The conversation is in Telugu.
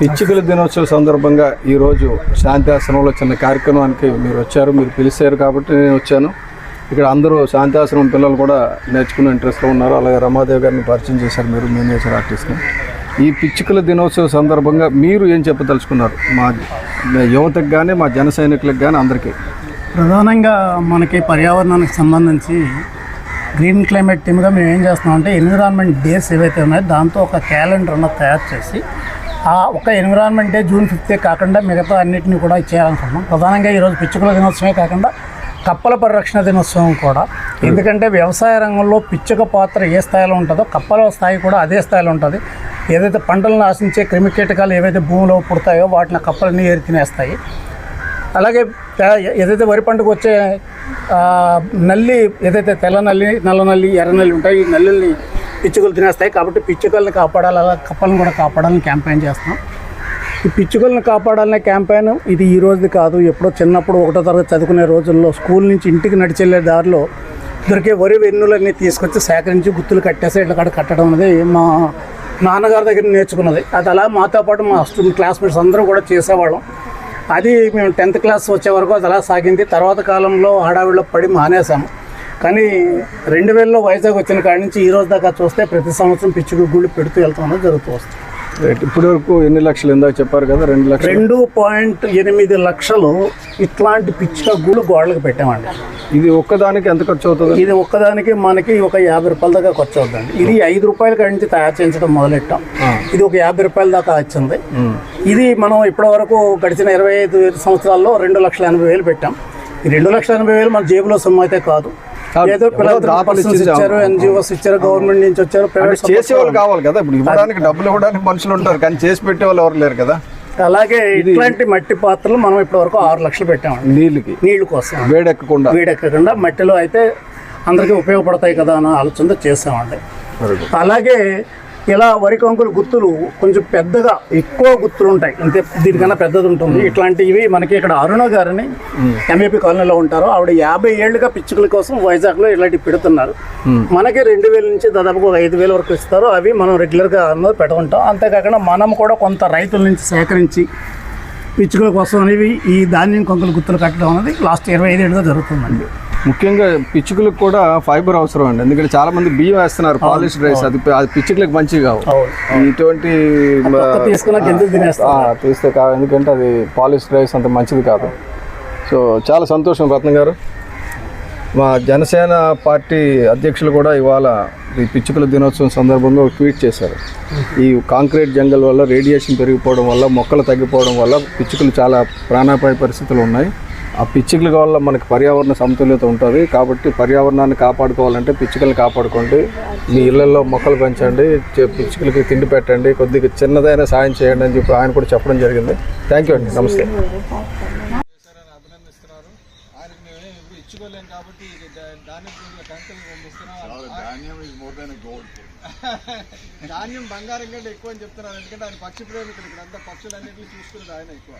పిచ్చుకల దినోత్సవ సందర్భంగా ఈరోజు శాంతిఆశ్రమంలో చిన్న కార్యక్రమానికి మీరు వచ్చారు మీరు పిలిచారు కాబట్టి నేను వచ్చాను. ఇక్కడ అందరూ శాంతిఆశ్రమం పిల్లలు కూడా నేర్చుకునే ఇంట్రెస్ట్లో ఉన్నారు. అలాగే రమాదేవి గారిని పరిచయం చేశారు మీరు మేనేజర్ ఆర్టిస్ట్ని ఈ పిచ్చుకల దినోత్సవ సందర్భంగా మీరు ఏం చెప్పదలుచుకున్నారు? మా మా యువతకు కానీ మా జన సైనికులకు కానీ అందరికీ. ప్రధానంగా మనకి పర్యావరణానికి సంబంధించి గ్రీన్ క్లైమేట్ టీమ్గా మేము ఏం చేస్తున్నామంటే ఎన్విరాన్మెంట్ డేస్ ఏవైతే ఉన్నాయో దాంతో ఒక క్యాలెండర్ అన్నది తయారు చేసి ఆ ఒక ఎన్విరాన్మెంటే జూన్ ఫిఫ్తే కాకుండా మిగతా అన్నిటిని కూడా చేయాలనుకుంటున్నాం ప్రధానంగా ఈరోజు పిచ్చుకల దినోత్సవమే కాకుండా కప్పల పరిరక్షణ దినోత్సవం కూడా. ఎందుకంటే వ్యవసాయ రంగంలో పిచ్చుక పాత్ర ఏ స్థాయిలో ఉంటుందో కప్పల స్థాయి కూడా అదే స్థాయిలో ఉంటుంది. ఏదైతే పంటలను ఆశించే క్రిమికీటకాలు ఏవైతే భూమిలో పుడతాయో వాటిని కప్పలన్నీ ఏరి తినేస్తాయి. అలాగే ఏదైతే వరి పంటకు వచ్చే నల్లి ఏదైతే తెల్ల నల్లి నల్ల నల్లి ఎర్ర నల్లి ఉంటాయి ఈ నల్లుల్ని పిచ్చుకలు తినేస్తాయి కాబట్టి పిచ్చుకలను కాపాడాలి అలా కప్పలను కూడా కాపాడాలని క్యాంపెయిన్ చేస్తున్నాం ఈ పిచ్చుకలను కాపాడాలనే క్యాంపెయిన్ ఇది ఈ రోజుది కాదు ఎప్పుడో చిన్నప్పుడు ఒకటో తరగతి చదువుకునే రోజుల్లో స్కూల్ నుంచి ఇంటికి నడిచెళ్ళే దారిలో దొరికే వరి వెన్నులన్నీ తీసుకొచ్చి సేకరించి గుత్తులు కట్టేసి ఇట్లా కాడ కట్టడం అనేది మా నాన్నగారి దగ్గర నేర్చుకున్నది. అది అలా మాతో పాటు మా స్టూడెంట్ క్లాస్మేట్స్ అందరూ కూడా చేసేవాళ్ళం. అది మేము టెన్త్ క్లాస్ వచ్చే వరకు అది అలా సాగింది. తర్వాత కాలంలో హడావిడిలో పడి మానేసాము కానీ రెండు వేలలో వైజాగ్ వచ్చిన కాడి నుంచి ఈ రోజు దాకా చూస్తే ప్రతి సంవత్సరం పిచ్చుకు గుళ్ళు పెడుతూ వెళ్తాం అనేది జరుగుతూ వస్తుంది. రైట్ ఇప్పటి వరకు ఎన్ని లక్షలు ఇందాక చెప్పారు కదా రెండు లక్షలు? రెండు పాయింట్ ఎనిమిది లక్షలు ఇట్లాంటి పిచ్చుక గుళ్ళు గోడలకు పెట్టామండి. ఇది ఒక్కదానికి ఎంత ఖర్చు అవుతుంది? ఇది ఒక్కదానికి మనకి ఒక యాభై రూపాయల దాకా ఖర్చు అవుతుంది. ఇది ఐదు రూపాయల కాడి నుంచి తయారు చేయించడం మొదలెట్టాం. ఇది ఒక యాభై రూపాయల దాకా వచ్చింది. ఇది మనం ఇప్పటి వరకు గడిచిన ఇరవై ఐదు సంవత్సరాల్లో రెండు లక్షల ఎనభై వేలు పెట్టాం. ఈ రెండు లక్షల ఎనభై వేలు మన జేబులో సొమ్ము అయితే కాదు. ఏదో. ఇచ్చారు ఎన్జిఓస్ ఇచ్చారు గవర్నమెంట్ నుంచి వచ్చారు ప్రైవేట్ చేసేవాళ్ళు కావాలి కదా ఇప్పుడు ఇవ్వడానికి డబ్బులు ఇవ్వడానికి మనుషులు ఉంటారు కానీ చేసి పెట్టేవాళ్ళు ఎవరు లేరు కదా. అలాగే ఇట్లాంటి మట్టి పాత్రలు మనం ఇప్పటి వరకు ఆరు లక్షలు పెట్టామండి. నీళ్ళకి. నీళ్ళు కోసం. వేడెక్కకుండా. వేడెక్కకుండా మట్టిలో అయితే అందరికీ ఉపయోగపడతాయి కదా అన్న ఆలోచనతో చేసామండి. అలాగే ఇలా వరి కంకులు గుత్తులు కొంచెం పెద్దగా ఎక్కువ గుత్తులు ఉంటాయి. ఇంతే దీనికన్నా పెద్దది ఉంటుంది. ఇట్లాంటివి మనకి ఇక్కడ అరుణ గారిని ఎంఏపీ కాలనీలో ఉంటారు. ఆవిడ యాభై ఏళ్ళుగా పిచ్చుకల కోసం వైజాగ్లో ఇలాంటివి పెడుతున్నారు. మనకి రెండు వేల నుంచి దాదాపు ఒక ఐదు వేల వరకు ఇస్తారు. అవి మనం రెగ్యులర్గా అన్నది పెట్టుకుంటాం అంతేకాకుండా మనం కూడా కొంత రైతుల నుంచి సేకరించి పిచ్చుకల కోసం అనేవి ఈ ధాన్యం కొంకలు గుత్తులు కట్టడం అనేది లాస్ట్ ఇరవై ఐదేళ్ళుగా జరుగుతుందండి. ముఖ్యంగా పిచ్చుకలకు కూడా ఫైబర్ అవసరం అండి. ఎందుకంటే చాలా మంది బియ్యం వేస్తున్నారు పాలిష్ రైస్. అది అది పిచ్చుకలకు మంచిది కావు. ఇటువంటి తీస్తే కాదు ఎందుకంటే అది పాలిష్ రైస్ అంత మంచిది కాదు. సో చాలా సంతోషం రత్న గారు. మా జనసేన పార్టీ అధ్యక్షులు కూడా ఇవాళ ఈ పిచ్చుకల దినోత్సవం సందర్భంగా ఒక ట్వీట్ చేశారు. ఈ కాంక్రీట్ జంగల్ వల్ల రేడియేషన్ పెరిగిపోవడం వల్ల మొక్కలు తగ్గిపోవడం వల్ల పిచ్చుకలు చాలా ప్రాణాపాయ పరిస్థితులు ఉన్నాయి. ఆ పిచ్చుకల వల్ల మనకి పర్యావరణ సమతుల్యత ఉంటుంది. కాబట్టి పర్యావరణాన్ని కాపాడుకోవాలంటే పిచ్చుకలను కాపాడుకోండి. మీ ఇళ్ళలో మొక్కలు పెంచండి. చె- పిచ్చుకలకి తిండి పెట్టండి. కొద్దిగా చిన్నదైనా సాయం చేయండి అని చెప్పి ఆయన కూడా చెప్పడం జరిగింది. థ్యాంక్ యూ అండి. నమస్తే. ధాన్యం బంగారం కంటే ఎక్కువ అని చెప్తున్నారు. ఎందుకంటే ఆయన పక్షి ప్రేమికుడు ఇక్కడ. అంతా పక్షులన్నింటినీ చూసుకునేది ఆయన ఎక్కువ.